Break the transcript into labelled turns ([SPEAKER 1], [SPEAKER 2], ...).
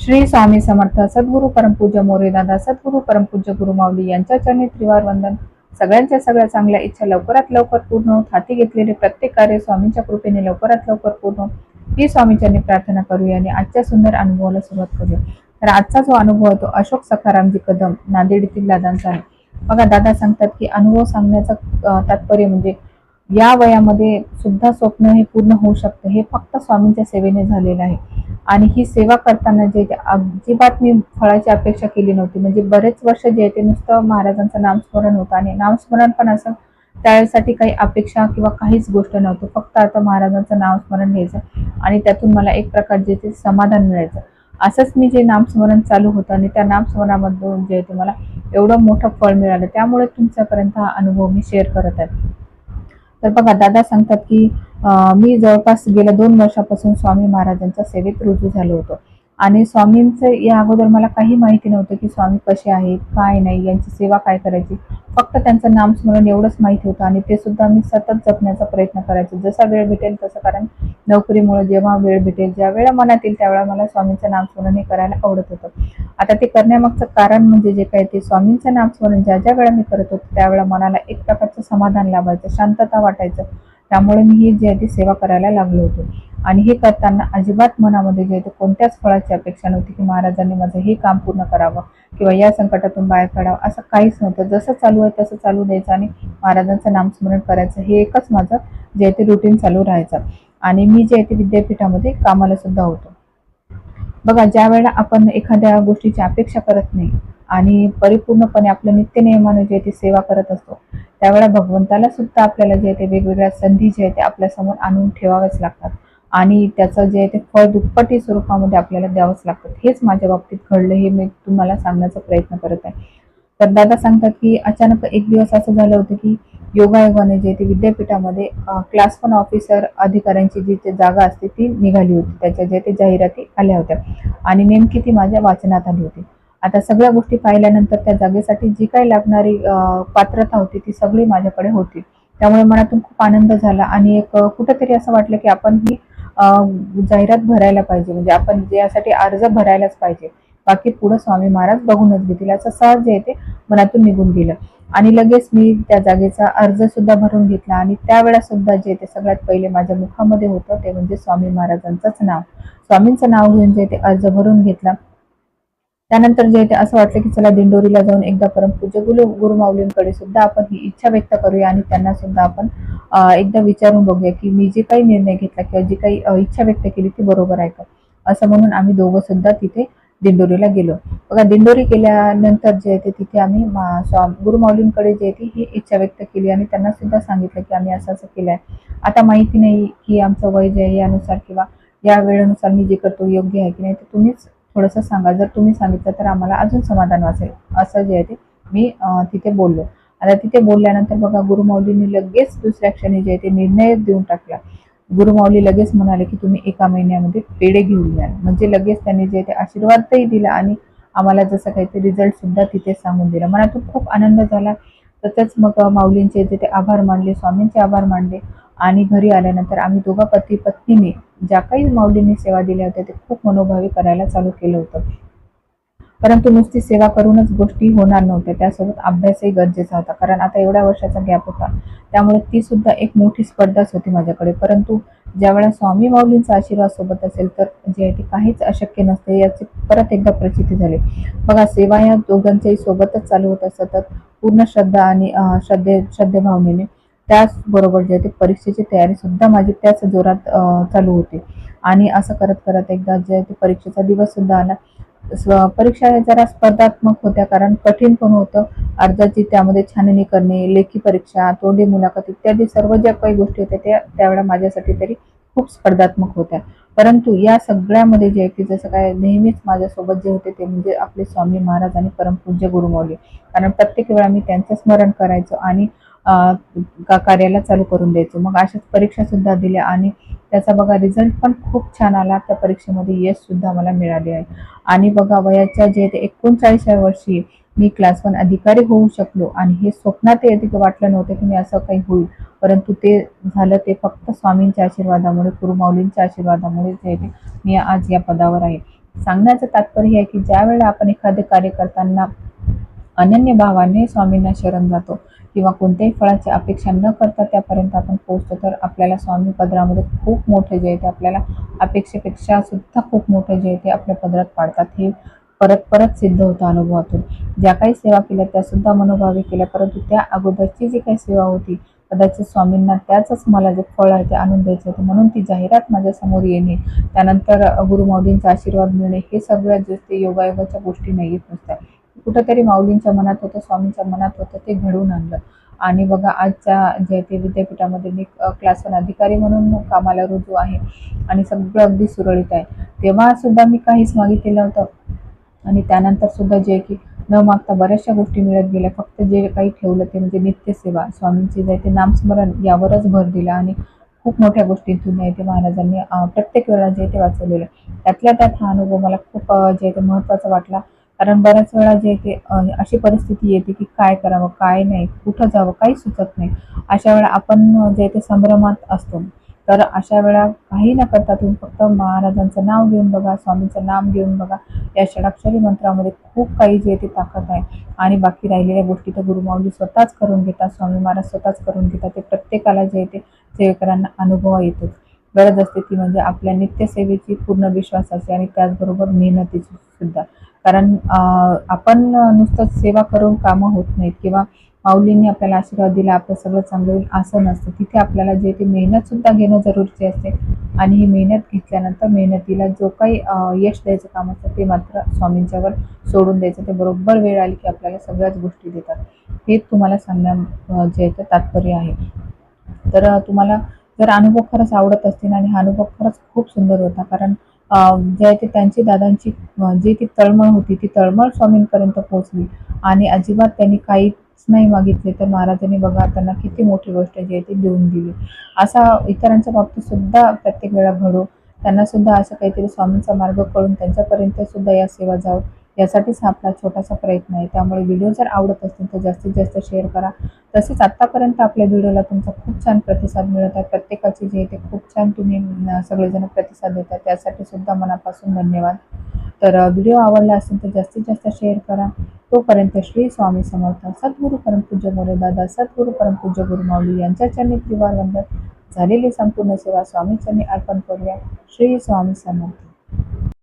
[SPEAKER 1] श्री स्वामी समर्थ सद्गुरू परमपूज्य मोरे दादा सद्गुरू परमपूज्य गुरुमावली यांच्या चरणी त्रिवार वंदन. सगळ्यांच्या सगळ्या चांगल्या इच्छा लवकरात लवकर पूर्ण होत हाती घेतलेले प्रत्येक कार्य स्वामींच्या कृपेने लवकरात लवकर पूर्ण ही स्वामीच्यांनी प्रार्थना करूया आणि आजच्या सुंदर अनुभवाला सुरुवात करूया. तर आजचा जो अनुभव आहे तो अशोक सखारामजी कदम नांदेड येथील दादांचा आहे. बघा दादा सांगतात की अनुभव सांगण्याचं तात्पर्य म्हणजे या वयामध्ये सुद्धा स्वप्न हे पूर्ण होऊ शकतं. हे फक्त स्वामींच्या सेवेने झालेलं आहे. आणि ही सेवा करताना जे अजिबात मी फळाची अपेक्षा केली नव्हती. म्हणजे बरेच वर्ष जे आहे ते नुसतं महाराजांचं नामस्मरण होतं आणि नामस्मरण पण असं त्यासाठी काही अपेक्षा किंवा काहीच गोष्ट नव्हतं. फक्त आता महाराजांचं नामस्मरण घ्यायचं आणि त्यातून मला एक प्रकारचे ते समाधान मिळायचं. असंच मी जे नामस्मरण चालू होतं आणि त्या नामस्मरणामधून जे आहे ते मला एवढं मोठं फळ मिळालं. त्यामुळे तुमच्यापर्यंत हा अनुभव मी शेअर करत आहे. तर बघा दादा सांगतात की मी जवळपास गेल्या दोन वर्षापासून स्वामी महाराजांच्या सेवेत रुजू झालो होतो. आणि स्वामींचं या अगोदर मला काही माहिती नव्हतं की स्वामी कसे आहेत काय नाही यांची सेवा काय करायची. फक्त त्यांचं नामस्मरण एवढंच माहिती होतं आणि ते सुद्धा मी सतत जपण्याचा प्रयत्न करायचो. जसा वेळ भेटेल तसं कारण नोकरीमुळे जेव्हा वेळ भेटेल ज्या वेळा मनात येईल त्यावेळा मला स्वामींचं नामस्मरण हे करायला आवडत होतं. आता ते करण्यामागचं कारण म्हणजे जे काय ते स्वामींचं नामस्मरण ज्या ज्या वेळा मी करत होतो त्यावेळा मनाला एक प्रकारचं समाधान लाभायचं शांतता वाटायचं. त्यामुळे मी ही जी आहे ती सेवा करायला लागलो होतो. आणि हे करताना अजिबात मनामध्ये जे आहे ते कोणत्याच फळाची अपेक्षा नव्हती की महाराजांनी माझं हे काम पूर्ण करावं किंवा या संकटातून बाहेर काढावं असं काहीच नव्हतं. जसं चालू आहे तसं चालू द्यायचं आणि महाराजांचं नामस्मरण करायचं. हे एकच माझं जे आहे ते रुटीन चालू राहायचं. आणि मी जे आहे ते विद्यापीठामध्ये कामाला सुद्धा होतो. बघा ज्या वेळेला आपण एखाद्या गोष्टीची अपेक्षा करत नाही आणि परिपूर्णपणे आपलं नित्यनियमानं जे आहे ते सेवा करत असतो त्यावेळेला भगवंताला सुद्धा आपल्याला जे आहे ते वेगवेगळ्या संधी जे आहे ते आपल्यासमोर आणून ठेवाव्याच लागतात. आणि त्याचं जे आहे ते फळ दुप्पटी स्वरूपामध्ये आपल्याला द्यावंच लागतं. हेच माझ्या बाबतीत घडलं हे मी तुम्हाला सांगण्याचा प्रयत्न करत आहे. तर दादा सांगतात की अचानक एक दिवस असं झालं होतं की योगायोगाने जे आहे ते विद्यापीठामध्ये क्लास वन ऑफिसर अधिकाऱ्यांची जी ते जागा असते ती निघाली होती. त्याच्या जे ते जाहिराती आल्या होत्या. आणि नेमकी ती माझ्या वाचनात आली होती. आता सगळ्या गोष्टी पाहिल्यानंतर त्या जागेसाठी जी काही लागणारी पात्रता होती ती सगळी माझ्याकडे होती. त्यामुळे मनातून खूप आनंद झाला आणि एक कुठंतरी असं वाटलं की आपण ही जाहिरात भरायला पाहिजे. म्हणजे आपण यासाठी अर्ज भरायलाच पाहिजे. बाकी पुढं स्वामी महाराज बघूनच घेतील. असं सहज जे आहे ते मनातून निघून गेलं. आणि लगेच मी त्या जागेचा अर्ज सुद्धा भरून घेतला आणि त्यावेळा सुद्धा जे ते सगळ्यात पहिले माझ्या मुखामध्ये होतं ते म्हणजे स्वामी महाराजांचंच नाव. स्वामींचं नाव घेऊन जे ते अर्ज भरून घेतला. त्यानंतर जे ते असं वाटलं की चला दिंडोरीला जाऊन एकदा परमपूज्य गुरु गुरुमाऊलींकडे सुद्धा आपण ही इच्छा व्यक्त करूया आणि त्यांना सुद्धा आपण एकदा विचारून बघूया की मी जे काही निर्णय घेतला किंवा जी काही इच्छा व्यक्त केली ती बरोबर आहे का? असं म्हणून आम्ही दोघं सुद्धा तिथे दिंडोरीला गेलो. बघा दिंडोरी गेल्यानंतर जे आहे ते तिथे आम्ही मा- गुरुमाऊलींकडे जे आहे ती ही इच्छा व्यक्त केली आणि त्यांना सुद्धा सांगितलं की आम्ही असं असं केलं आहे आता माहिती नाही की आमचं वय जे आहे यानुसार किंवा या वेळेनुसार मी जे करतो योग्य आहे की नाही ते तुम्हीच थोडंसं सांगा. जर तुम्ही सांगितलं तर आम्हाला अजून समाधान वाचेल असं जे आहे ते मी तिथे बोललो. आता तिथे बोलल्यानंतर बघा गुरुमाऊलींनी लगेच दुसऱ्या क्षणी जे आहे ते निर्णय देऊन टाकला. गुरुमाऊली लगेच म्हणाले की तुम्ही एका महिन्यामध्ये पेढे घेऊन याल म्हणजे लगेच त्यांनी जे आहे ते आशीर्वादही दिला आणि आम्हाला जसं काही ते रिझल्ट सुद्धा तिथे सांगून दिला. मनातून खूप आनंद झाला. तसंच मग माऊलींचे जे ते आभार मानले स्वामींचे आभार मानले. आणि घरी आल्यानंतर आम्ही दोघा पती पत्नीने ज्या काही माऊलींनी सेवा दिल्या होत्या ते खूप मनोभावी करायला चालू केलं होतं. परंतु नुसती सेवा करूनच गोष्टी होणार नव्हत्या. त्यासोबत अभ्यासही गरजेचा होता कारण आता एवढ्या वर्षाचा गॅप होता. त्यामुळे ती सुद्धा एक मोठी स्पर्धाच होती माझ्याकडे. परंतु ज्यावेळेला स्वामी माऊलींचा आशीर्वाद सोबत असेल तर जे आहे ते काहीच अशक्य नसते याची परत एकदा प्रचिती झाली. बघा सेवा या दोघांच्याही सोबतच चालू होत्या सतत पूर्ण श्रद्धा आणि श्रद्धे श्रद्धेभावनेने. त्याचबरोबर जे आहे ते परीक्षेची तयारी सुद्धा माझी त्याच जोरात चालू होती. आणि असं करत करत एकदा जे ते परीक्षेचा दिवस सुद्धा आला. स्व- परीक्षा ह्या जरा स्पर्धात्मक होत्या कारण कठीण पण होतं. अर्जाची त्यामध्ये छाननी करणे लेखी परीक्षा तोंडी मुलाखत इत्यादी सर्व ज्या काही गोष्टी होत्या त्या त्यावेळेला माझ्यासाठी तरी खूप स्पर्धात्मक होत्या. परंतु या सगळ्यामध्ये जे आहे की जसं काय नेहमीच माझ्यासोबत जे होते ते म्हणजे आपले स्वामी महाराज आणि परमपूज्य गुरुमौली. कारण प्रत्येक वेळा मी त्यांचं स्मरण करायचो आणि कार्याला चालू करून द्यायचो. मग अशाच परीक्षा सुद्धा दिल्या आणि त्याचा बघा रिझल्ट पण खूप छान आला. त्या परीक्षेमध्ये यश सुद्धा मला मिळाले आहे. आणि बघा वयाच्या जे ते एकोणचाळीसाव्या वर्षी मी क्लास वन अधिकारी होऊ शकलो आणि हे स्वप्नात येते वाटलं नव्हतं की मी असं काही होईल. परंतु ते झालं ते फक्त स्वामींच्या आशीर्वादामुळे गुरुमाऊलींच्या आशीर्वादामुळे जे ते मी आज या पदावर आहे. सांगण्याचं तात्पर्य आहे की ज्यावेळेला आपण एखादे कार्य करताना अनन्य भावाने स्वामींना शरण जातो किंवा कोणत्याही फळाची अपेक्षा न करता त्यापर्यंत आपण पोहोचतो तर आपल्याला स्वामी पदरामध्ये खूप मोठे जे आहे ते आपल्याला अपेक्षेपेक्षा सुद्धा खूप मोठे जे आहे ते आपल्या पदरात पाडतात. हे परत परत सिद्ध होतं अनुभवातून. ज्या काही सेवा केल्या त्या सुद्धा केल्या परंतु त्या अगोदरची जी काही सेवा होती कदाचित स्वामींना त्याचंच मला जे फळ आहे ते आणून द्यायचं होतं म्हणून ती जाहिरात माझ्यासमोर येणे त्यानंतर गुरुमाऊलींचा आशीर्वाद मिळणे हे सगळ्या जास्त योगायोगाच्या गोष्टी नाही येत नसतात. कुठंतरी माऊलींच्या मनात होतं स्वामींच्या मनात होतं ते घडवून आणलं. आणि बघा आजच्या जे ते विद्यापीठामध्ये मी क्लास वन अधिकारी म्हणून कामाला रुजू आहे आणि सगळं अगदी सुरळीत आहे. तेव्हा सुद्धा मी काहीच मागितलेलं होतं आणि त्यानंतर सुद्धा जे की न मागता बऱ्याचशा गोष्टी मिळत गेल्या. फक्त जे काही ठेवलं ते म्हणजे नित्यसेवा स्वामींची जे ते नामस्मरण यावरच भर दिला आणि खूप मोठ्या गोष्टीतून ते महाराजांनी प्रत्येक वेळा जे ते वाचवलेलं त्यातल्या त्यात हा अनुभव मला खूप जे ते महत्त्वाचा वाटला. कारण बऱ्याच वेळा जे ते अशी परिस्थिती येते की काय करावं काय नाही कुठं जावं काही सुचत नाही. अशा वेळा आपण जे ते संभ्रमात असतो. तर अशा वेळा काही न करता तुम्ही फक्त महाराजांचं नाव घेऊन बघा स्वामींचं नाम घेऊन बघा. या षडाक्षरी मंत्रामध्ये खूप काही जे ते ताकद आहे. आणि बाकी राहिलेल्या गोष्टी तर गुरुमाऊली स्वतःच करून घेतात स्वामी महाराज स्वतःच करून घेतात. ते प्रत्येकाला जे ते सेवेकरांना अनुभव येतोच गरज असते ती म्हणजे आपल्या नित्यसेवेची पूर्ण विश्वासाची आणि त्याचबरोबर मेहनतीची सुद्धा. कारण आपण नुसतं सेवा करून कामं होत नाहीत किंवा माऊलींनी आपल्याला आशीर्वाद दिला आपलं सगळं चांगलं होईल असं नसतं. तिथे आपल्याला जे ते मेहनत सुद्धा घेणं जरुरीचे असते आणि ही मेहनत घेतल्यानंतर मेहनतीला जो काही यश द्यायचं काम असतं ते मात्र स्वामींच्यावर सोडून द्यायचं. ते बरोबर वेळ आली की आपल्याला सगळ्याच गोष्टी देतात. हे तुम्हाला सांगण्या जे आहे ते तात्पर्य आहे. तर तुम्हाला जर अनुभव खरंच आवडत असतील आणि हा अनुभव खरंच खूप सुंदर होता कारण जे आहे ते त्यांची दादांची जी ती तळमळ होती ती तळमळ स्वामींपर्यंत पोहोचली. आणि अजिबात त्यांनी काहीच नाही मागितले तर महाराजांनी बघा त्यांना किती मोठी गोष्ट जी आहे ती देऊन दिली. असा इतरांच्या बाबतीत सुद्धा प्रत्येक वेळा घडो. त्यांना सुद्धा असं काहीतरी स्वामींचा मार्ग कळून त्यांच्यापर्यंत सुद्धा या सेवा जावं. यासाठीच हा आपला छोटासा प्रयत्न आहे. त्यामुळे व्हिडिओ जर आवडत असतील तर जास्तीत जास्त शेअर करा. तसेच आत्तापर्यंत आपल्या व्हिडिओला तुमचा खूप छान प्रतिसाद मिळत आहे. प्रत्येकाचे जे ते खूप छान तुम्ही सगळेजण प्रतिसाद देतात. त्यासाठी सुद्धा मनापासून धन्यवाद. तर व्हिडिओ आवडला असेल तर जास्तीत जास्त शेअर करा. तोपर्यंत श्री स्वामी समर्थ सद्गुरू परमपूज्य मोरे दादा सद्गुरू परमपूज्य गुरुमाऊली यांच्या चरणी त्रिवार वंदन झालेली संपूर्ण सेवा स्वामीचरणी अर्पण करूया. श्री स्वामी समर्थ.